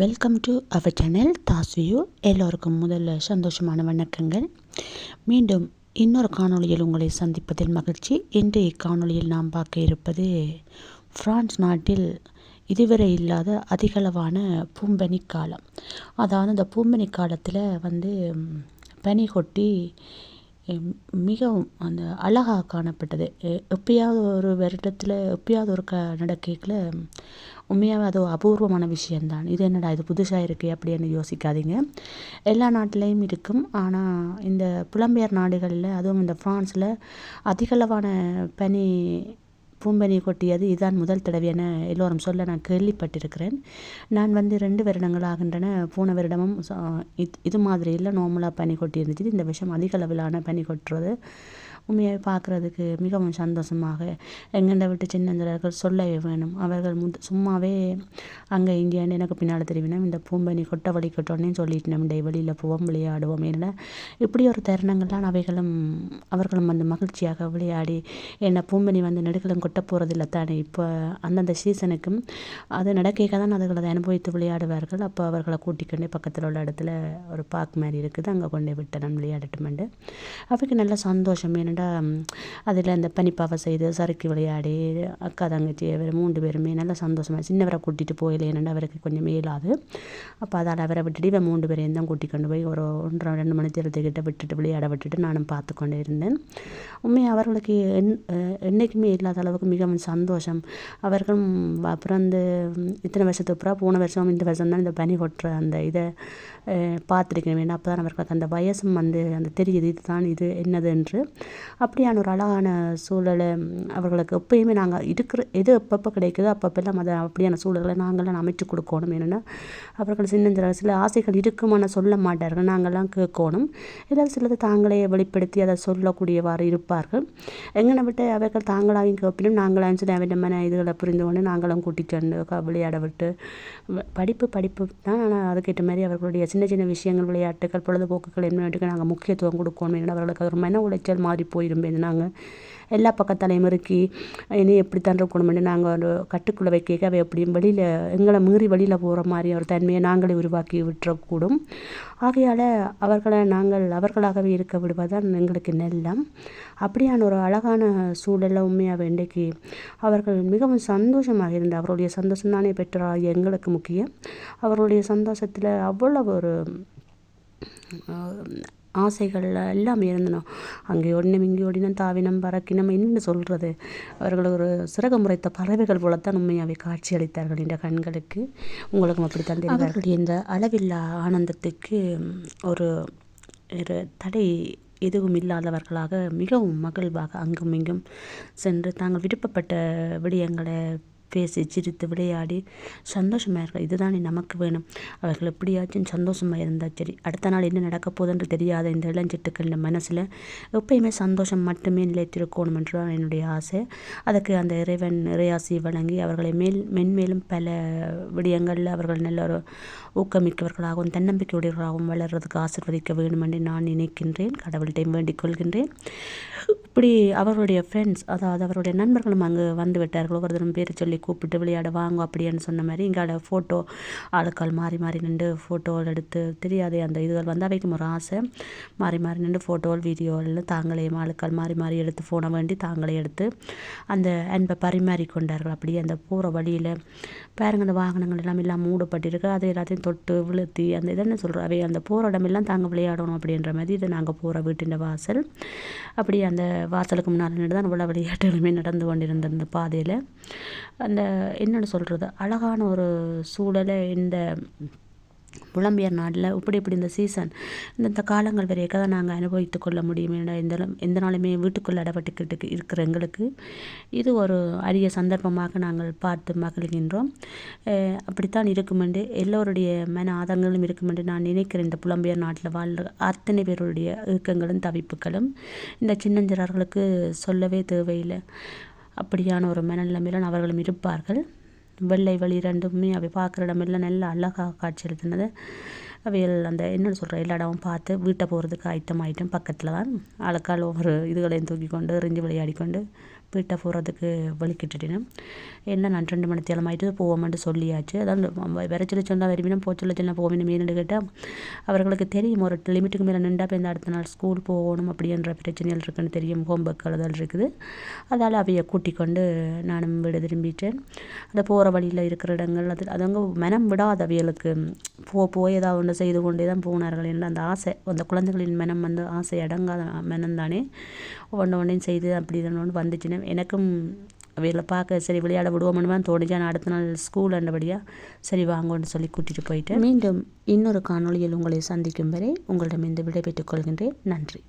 Welcome to our channel தாஸ்வியூ எல்லோருக்கும் முதல்ல சந்தோஷமான வணக்கங்கள். மீண்டும் இன்னொரு காணொளியில் உங்களை சந்திப்பதில் மகிழ்ச்சி. இன்று காணொளியில் நாம் பார்க்க இருப்பது பிரான்ஸ் நாட்டில் இதுவரை இல்லாத அதிகளவான பூம்பனி காலம். அதாவது இந்த பூம்பனி காலத்தில் வந்து பனி கொட்டி மிகவும் அந்த அழகாக காணப்பட்டது. எப்பயாவது ஒரு வருடத்தில் எப்பயாவது ஒரு க நடக்கையில் உண்மையாகவே அது அபூர்வமான விஷயந்தான் இது என்னடா இது புதுசாக இருக்கே அப்படின்னு யோசிக்காதீங்க. எல்லா நாட்டிலையும் இருக்கும். ஆனால் இந்த புலம்பெயர் நாடுகளில் அதுவும் இந்த ஃப்ரான்ஸில் அதிகளவான பனி பூம்பனி கொட்டியது இதுதான் முதல் தடவை என எல்லோரும் சொல்ல நான் கேள்விப்பட்டிருக்கிறேன். நான் வந்து ரெண்டு வருடங்கள் ஆகின்றன. போன வருடமும் இது மாதிரி இல்லை. நார்மலாக பனி கொட்டி இருந்துச்சு இந்த விஷயம் அதிக அளவிலான பனி கொட்டுறது. உண்மையாகவே பார்க்குறதுக்கு மிகவும் சந்தோஷமாக எங்கெண்டை விட்டு சின்னஞ்சிறர்கள் சொல்லவே வேணும். அவர்கள் முத் சும்மாவே அங்கே இங்கேன்னு எனக்கு பின்னால் தெரிவினோம். இந்த பூம்பனி கொட்டை வலிக்கட்டோன்னே சொல்லிட்டு நம்ம வெளியில் போவோம் விளையாடுவோம் ஏன்னா இப்படி ஒரு தருணங்கள்லாம் அவைகளும் அவர்களும் வந்து மகிழ்ச்சியாக விளையாடி என்ன பூம்பனி வந்து நெடுகளும் கொட்ட போகிறதில்ல தானே? இப்போ அந்தந்த சீசனுக்கும் அது நடக்க தான் அதுகளை அதை அனுபவித்து விளையாடுவார்கள். அப்போ அவர்களை கூட்டிக்கொண்டு பக்கத்தில் உள்ள இடத்துல ஒரு பார்க் மாதிரி இருக்குது. அங்கே கொண்டே விட்டு நான் விளையாடட்டுமெண்டு. அவைக்கு நல்ல சந்தோஷம். ஏன்னா அதில் அந்த பனிப்பாவை செய்து சறுக்கி விளையாடி அக்கா தங்கச்சி அவர் மூன்று பேருமே நல்லா சந்தோஷமாக சின்னவரை கூட்டிகிட்டு போயில ஏன்னா அவருக்கு கொஞ்சம் மேலாது. அப்போ அதால் அவரை விட்டுட்டு இவன் மூன்று பேரையும் தான் கூட்டி கொண்டு போய் ஒரு ஒன்றரை ரெண்டு மணி தேரத்துக்கிட்ட விட்டுட்டு விளையாட விட்டுட்டு நானும் பார்த்து கொண்டே இருந்தேன். உண்மையாக அவர்களுக்கு என் என்றைக்குமே இல்லாத அளவுக்கு மிகவும் சந்தோஷம். அவர்களும் அந்த இத்தனை வருஷத்துக்கு அப்புறம் போன வருஷம் இந்த வருஷம் தான் இந்த பனி கொட்டுற அந்த இதை பார்த்துருக்கேன் வேணும் அப்போ தான் அவர்களுக்கு அந்த வயசும் வந்து அந்த தெரியுது இதுதான் இது என்னது என்று. அப்படியான ஒரு அழகான சூழலை அவர்களுக்கு எப்பயுமே நாங்கள் இருக்கிற எது எப்பப்போ கிடைக்குதோ அப்பப்பெல்லாம் அதை அப்படியான சூழல்களை நாங்களாம் அமைச்சு கொடுக்கணும். என்னென்னா அவர்கள் சின்ன சில ஆசைகள் இருக்குமான சொல்ல மாட்டார்கள். நாங்கள்லாம் கேட்கணும். ஏதாவது சிலது தாங்களே வெளிப்படுத்தி அதை சொல்லக்கூடியவாறு இருப்பார்கள். எங்கனை விட்டு அவர்கள் தாங்களாகவும் கேட்பினும் நாங்களாம் சொல்லி அவன் இதுகளை புரிந்து கொண்டு நாங்களும் கூட்டிட்டு விளையாட விட்டு படிப்பு படிப்பு தான். ஆனால் அதுக்கேற்ற மாதிரி அவர்களுடைய சின்ன சின்ன விஷயங்கள் விளையாட்டுகள் பொழுதுபோக்குகள் என்ன நாங்கள் முக்கியத்துவம் கொடுக்கணும். ஏன்னா அவர்களுக்கு ஒரு மன உளைச்சல் மாறி போயிடும் நாங்கள் எல்லா பக்கத்தாலையும் இறுக்கி இனி எப்படித்தான் இருக்கணும்னு நாங்கள் ஒரு கட்டுக்குள்ளே வைக்க அவை எப்படியும் வெளியில் எங்களை மீறி வெளியில் போகிற மாதிரி ஒரு தன்மையை நாங்களே உருவாக்கி விட்டுறக்கூடும். ஆகையால் அவர்களை நாங்கள் அவர்களாகவே இருக்க விடுவதுதான் எங்களுக்கு நெல்லம். அப்படியான ஒரு அழகான சூழலில் உண்மையாக இன்றைக்கு அவர்கள் மிகவும் சந்தோஷமாக இருந்த அவருடைய சந்தோஷம் தானே பெற்றார் எங்களுக்கு முக்கியம். அவருடைய சந்தோஷத்தில் அவ்வளவு ஒரு ஆசைகள் எல்லாம் இருந்தனும் அங்கே ஓடினம் இங்கே ஓடினம் தாவினம் பறக்கினம் என்ன சொல்கிறது அவர்கள் ஒரு சிறகு முறைத்த பறவைகள் போலத்தான் உண்மையாகவே காட்சி அளித்தார்கள் என்ற கண்களுக்கு உங்களுக்கும் அப்படித்தான் தெரியும் இந்த அளவில்லா ஆனந்தத்துக்கு ஒரு ஒரு தடை எதுவும் இல்லாதவர்களாக மிகவும் மகிழ்வாக அங்கும் இங்கும் சென்று தாங்கள் விருப்பப்பட்ட விடயங்களை பேசி சிரித்து விளையாடி சந்தோஷமாக இருக்க இதுதானே நமக்கு வேணும். அவர்கள் எப்படியாச்சும் சந்தோஷமாக இருந்தால் சரி. அடுத்த நாள் என்ன நடக்க போகுதுன்று தெரியாத இந்த இளஞ்சிட்டுக்கள் மனசில் எப்பயுமே சந்தோஷம் மட்டுமே நிலைத்திருக்கணும் என்று தான் என்னுடைய ஆசை. அதுக்கு அந்த இறைவன் இறையாசி வழங்கி அவர்களை மேல் மென்மேலும் பல விடயங்களில் அவர்கள் நல்ல ஒரு ஊக்கமிக்கவர்களாகவும் தன்னம்பிக்கையுடையவர்களாகவும் வளர்கிறதுக்கு ஆசிர்வதிக்க வேண்டும் என்று நான் நினைக்கின்றேன். கடவுள்கிட்டையும் வேண்டிக் கொள்கின்றேன். இப்படி அவருடைய ஃப்ரெண்ட்ஸ் அதாவது அவருடைய நண்பர்களும் அங்கே வந்து விட்டார்கள். ஒவ்வொருத்தரும் பேர் சொல்லி கூப்பிட்டு விளையாட வாங்க அப்படின்னு சொன்ன மாதிரி இங்கால ஃபோட்டோ ஆளுக்கள் மாறி மாறி நின்று ஃபோட்டோவில் எடுத்து தெரியாதே அந்த இதுகள் வந்து அவைக்கும் ஒரு ஆசை. மாறி மாறி நின்று ஃபோட்டோவில் வீடியோவில் தாங்களே ஆளுக்கள் மாறி மாறி எடுத்து ஃபோனை வேண்டி தாங்களே எடுத்து அந்த அன்பை பரிமாறி கொண்டார்கள். அப்படியே அந்த போகிற வழியில் பாருங்க அந்த வாகனங்கள் எல்லாம் எல்லாம் மூடப்பட்டிருக்கு. அதை எல்லாத்தையும் தொட்டு விழுத்தி அந்த இதென்ன சொல்கிற அவை அந்த போகிற இடமெல்லாம் தாங்க விளையாடணும் அப்படின்ற மாதிரி இது நாங்கள் போகிற வீட்டின் வாசல். அப்படி அந்த வாசலுக்கு முன்னால் தான் உள்ள விளையாட்டுகளுமே நடந்து கொண்டிருந்த அந்த பாதையில். அந்த என்னென்னு சொல்கிறது அழகான ஒரு சூழலை இந்த புலம்பெயர் நாட்டில் இப்படி இப்படி இந்த சீசன் இந்த காலங்கள் வரையாக தான் நாங்கள் அனுபவித்து கொள்ள முடியும் எந்த எந்த நாளுமே வீட்டுக்குள்ளே அடப்பட்டுக்கிட்டு இருக்கிற எங்களுக்கு. இது ஒரு அரிய சந்தர்ப்பமாக நாங்கள் பார்த்து மகிழ்கின்றோம். அப்படித்தான் இருக்குமென்று எல்லோருடைய மன ஆதங்களும் இருக்குமென்று நான் நினைக்கிறேன். இந்த புலம்பெயர் நாட்டில் வாழ்கிற அத்தனை பேருடைய இயக்கங்களும் தவிப்புகளும் இந்த சின்னஞ்சிறார்களுக்கு சொல்லவே தேவையில்லை. அப்படியான ஒரு மனநிலைமையில் அவர்களும் இருப்பார்கள். வெள்ளை வெளி ரெண்டுமே அப்படி பார்க்குற இடமெல்லாம் நல்லா அழகாக காட்சியளித்தனது அவைகள் அந்த என்னென்னு சொல்கிற எல்லா இடமும் பார்த்து வீட்டை போகிறதுக்கு ஐட்டம் ஐட்டம் பக்கத்தில் தான் ஆளுக்கால் ஒவ்வொரு இதுகளையும் தூக்கி கொண்டு எறிஞ்சு விளையாடி கொண்டு வீட்டை போகிறதுக்கு வலிக்கிட்டுட்டேன் என்ன நான் ரெண்டு மணி தேலமாயிட்டு போவோம்னு சொல்லியாச்சு. அதான் விரைச்சல சொன்னால் விரும்பினா போச்சல சொன்னால் போவேன் மீன் கேட்டால் அவர்களுக்கு தெரியும் ஒரு லிமிட்டுக்கு மேலே நின்றா இப்போ இந்த அடுத்த நாள் ஸ்கூல் போகணும் அப்படின்ற பிரச்சனைகள் இருக்குன்னு தெரியும் ஹோம்ஒர்க் எழுதல் இருக்குது. அதால் அவையை கூட்டிக் கொண்டு நானும் வீடு திரும்பிட்டேன். அந்த போகிற வழியில் இருக்கிற இடங்கள் அது அதவங்க மனம் விடாத அவைகளுக்கு போ போய் ஏதாவது கொண்டு செய்து கொண்டே தான் போனார்கள் என்று அந்த ஆசை. அந்த குழந்தைகளின் மனம் வந்து ஆசை அடங்காத மனம் தானே ஒன்று ஒன்றையும் செய்து அப்படி ஒன்று வந்துச்சுன்னு எனக்கும் அவர்களை பார்க்க சரி விளையாட விடுவோம்னு தான் தோணுச்சு. ஆனால் அடுத்த நாள் ஸ்கூல் அண்டபடியாக சரி வாங்கன்னு சொல்லி கூட்டிகிட்டு போயிட்டு மீண்டும் இன்னொரு காணொளியில் உங்களை சந்திக்கும் வரை உங்களிடம் இந்த விடைபெற்றுக் கொள்கின்றேன். நன்றி.